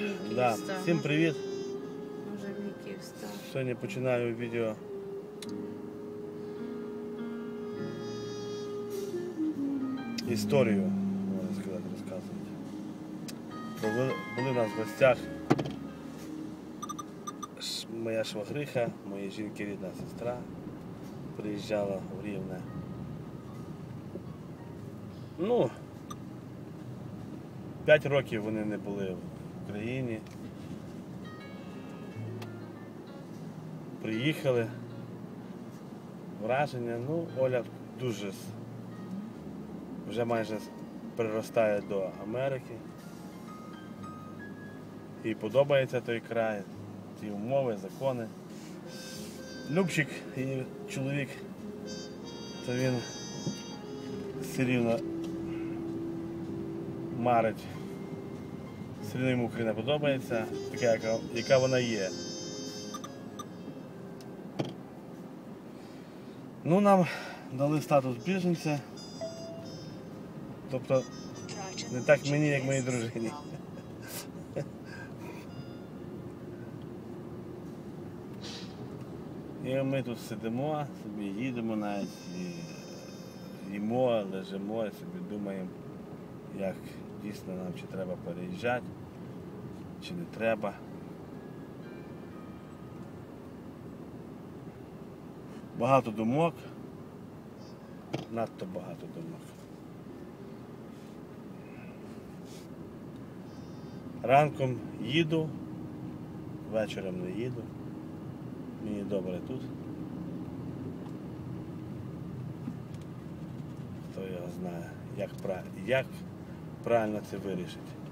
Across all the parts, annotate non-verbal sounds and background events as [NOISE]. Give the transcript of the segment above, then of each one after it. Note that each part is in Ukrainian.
Мій Да. Всім привіт! Може мій. Сьогодні починаю відео. Історію, можна сказати, розказувати. Були, були в нас в гостях моя швагриха, моєї жінки рідна сестра. Приїжджала в Рівне. Ну, п'ять років вони не були Україні. Приїхали. Враження, ну, Оля дуже вже майже приростає до Америки. Їй подобається той край, ті умови, закони. Любчик, її чоловік, то він все рівно марить. Рівно йому Україна подобається, така, яка, яка вона є. Ну, нам дали статус біженця. Тобто Не так мені, як моїй дружині. І ми тут сидимо, собі їдемо навіть, і їмо, лежимо, собі думаємо, як дійсно нам чи треба переїжджати, чи не треба. Багато думок, надто багато думок. Ранком їду, вечором не їду. Мені добре тут. Хто його знає, як, як правильно це вирішити.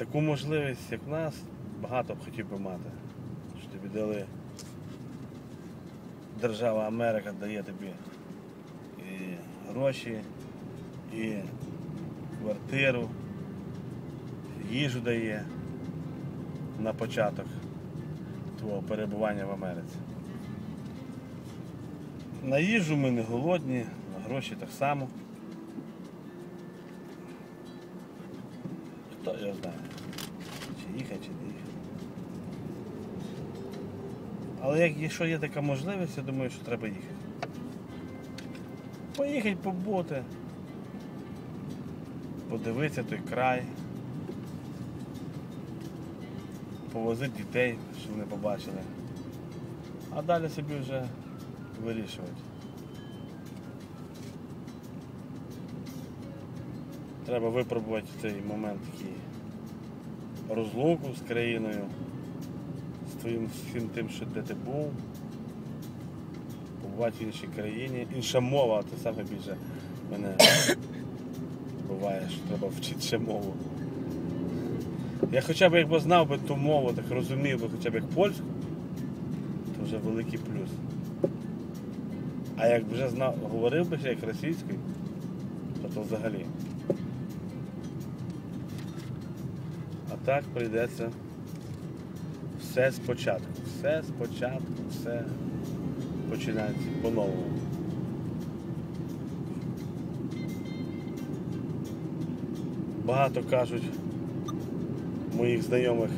Таку можливість, як в нас, багато б хотів би мати. Що тобі дали держава Америка дає тобі і гроші, і квартиру, їжу дає на початок твого перебування в Америці. На їжу ми не голодні, на гроші так само. Хто його знає, чи їхати, чи не їхати. Але як, якщо є така можливість, я думаю, що треба їхати. Поїхати побути, подивитися той край, повозити дітей, щоб вони побачили. А далі собі вже вирішувати. Треба випробувати цей момент такий розлуку з країною, з твоїм всім тим, що де ти був, побувати в іншій країні. Інша мова, це саме більше мене [COUGHS] буває, що треба вчити ще мову. Я хоча б якби знав би ту мову, так розумів би хоча б як польську, то вже великий плюс. А як вже знав, говорив би ще як російською, то, то взагалі. Так прийдеться все спочатку. Все спочатку, все починається по-новому. Багато кажуть моїх знайомих,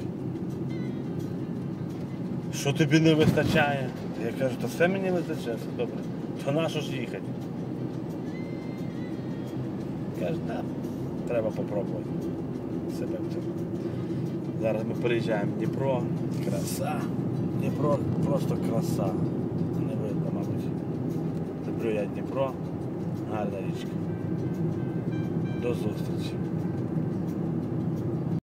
що тобі не вистачає. Я кажу, то все мені вистачає, все добре. То на що ж їхати? Каже, так, треба попробувати себе в цьому. Зараз ми переїжджаємо в Дніпро. Краса. Дніпро просто краса. Не видно, мабуть. Люблю я Дніпро. Гарна річка. До зустрічі.